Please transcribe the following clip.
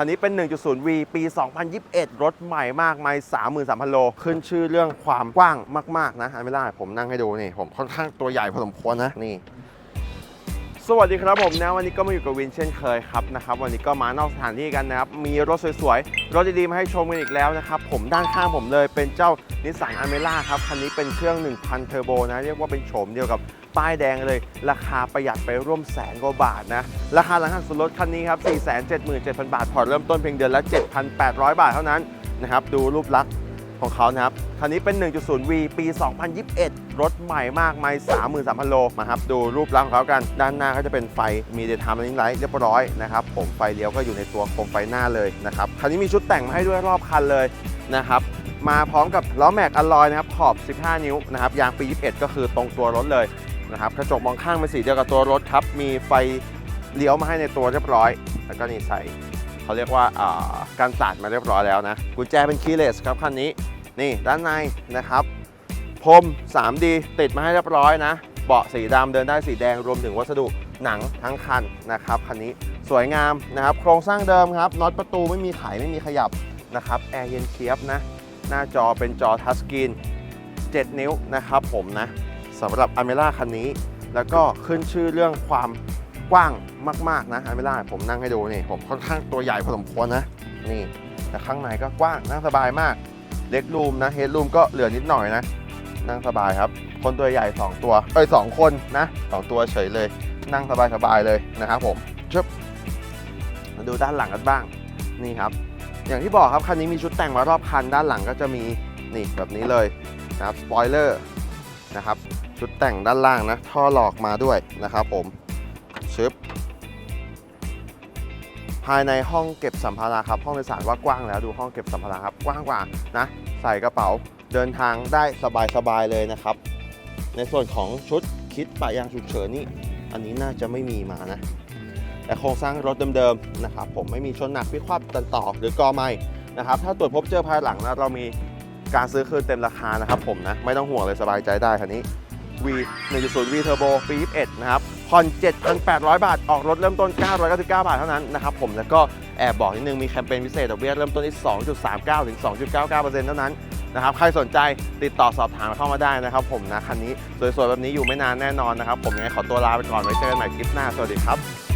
คันนี้เป็น 1.0V ปี 2021 รถใหม่มากไม่33,000 โล ขึ้นชื่อเรื่องความกว้างมาก ๆ นะอันไม่ได้ผมนั่งให้ดูนี่ ผมค่อนข้างตัวใหญ่พอสมควรนะ นี่ สวัสดีครับผมนะวันนี้ก็มาอยู่กับวินเช่นเคยครับนะครับวันนี้ก็มานอกสถานที่กันนะครับมีรถสวยๆรถดีๆมาให้ชมกันอีกแล้วนะครับผมด้านข้างผมเลยเป็นเจ้านิสสันอเมร่าครับคันนี้เป็นเครื่อง 1,000 เทอร์โบนะเรียกว่าเป็นโฉมเดียวกับป้ายแดงเลย ราคาประหยัดไปร่วมแสนกว่าบาทนะราคาหลังหักส่วนลดคันนี้ครับ477,000 บาทผ่อนเริ่มต้นเพียงเดือนละ 7,800 บาทเท่านั้นนะครับดูรูปลักษณ์ ของเขานะครับ คันนี้เป็น 1.0V ปี 2021 รถใหม่มากไม่33,000 โลมาครับ ดูรูปลักษณ์ของเขากัน ด้านหน้าก็จะเป็นไฟมีเดทาม running light เรียบร้อยนะครับ ผมไฟเลี้ยวก็อยู่ในตัวโคมไฟหน้าเลยนะครับ คันนี้มีชุดแต่งมาให้ด้วยรอบคันเลยนะครับมาพร้อมกับล้อแม็กอลลอยนะครับขอบ 15 นิ้วนะครับยางปี 21 ก็คือตรงตัวรถเลยนะครับกระจกมองข้างเป็นสีเดียวกับตัวรถครับ มีไฟเลี้ยวมาให้ในตัวเรียบร้อย แล้วก็นี่ใส่เขาเรียกว่าอ่าการสาดมาเรียบร้อยแล้วนะ กุญแจเป็นคีย์เลสครับคันนี้ นี่ด้านในนะครับพรม 3D ติดมาให้เรียบร้อยนะ เบาะสีดำเดินได้สีแดงรวมถึงวัสดุหนังทั้งคันนะครับคันนี้สวยงามนะครับ โครงสร้างเดิมครับน็อตประตูไม่มีไขไม่มีขยับนะครับแอร์เย็นเชียบนะ หน้าจอเป็นจอทัชสกรีน7 นิ้วนะครับผมนะสำหรับอเมร่าคันนี้ แล้วก็ขึ้นชื่อเรื่องความกว้างมาก ๆ นะอเมร่าผมนั่งให้ดูนี่ผมค่อนข้างตัวใหญ่พอสมควรนะนี่แต่ข้างในก็กว้างนั่งสบายมาก เล็กรูมนะเฮดรูมก็เหลือนิดหน่อยนะ นั่งสบายครับ คนตัวใหญ่ 2 ตัวเอ้ยสองคนนะสองตัวเฉยเลย นั่งสบายสบายเลยนะครับผมชึบมาดูด้านหลังกันบ้างนี่ครับ อย่างที่บอกครับคันนี้มีชุดแต่งมารอบคันด้านหลังก็จะมีนี่แบบนี้เลยนะครับสปอยเลอร์นะครับชุดแต่งด้านล่างนะท่อหลอกมาด้วยนะครับผมชึบ ภายในห้องเก็บสัมภาระครับห้องโดยสารว่ากว้างแล้วดูห้องเก็บสัมภาระครับกว้างกว่านะ ใส่กระเป๋าเดินทางได้สบายๆเลยนะครับ ในส่วนของชุดคิดปะยางฉุกเฉินนี่อันนี้น่าจะไม่มีมานะแต่โครงสร้างรถเดิมๆนะครับผมไม่มีชนหนักพิความตันต่อหรือกอไม่นะครับถ้าตรวจพบเจอภายหลังนะเรามีการซื้อคืนเต็มราคานะครับผมนะไม่ต้องห่วงเลยสบายใจได้คันนี้ V 1.0 V Turbo ปี21นะครับ ผ่อน 7,800 บาท ออกรถเริ่มต้น 999 บาทเท่านั้นนะครับผม แล้วก็แอบบอกนิดนึง มีแคมเปญพิเศษดอกเบี้ยเริ่มต้นที่ 2.39 ถึง 2.99%เท่านั้นนะครับ ใครสนใจติดต่อสอบถามเข้ามาได้นะครับผมนะ คันนี้สวยๆ แบบนี้อยู่ไม่นานแน่นอนนะครับ ผมยังไงขอตัวลาไปก่อน ไว้เจอกันใหม่คลิปหน้า สวัสดีครับ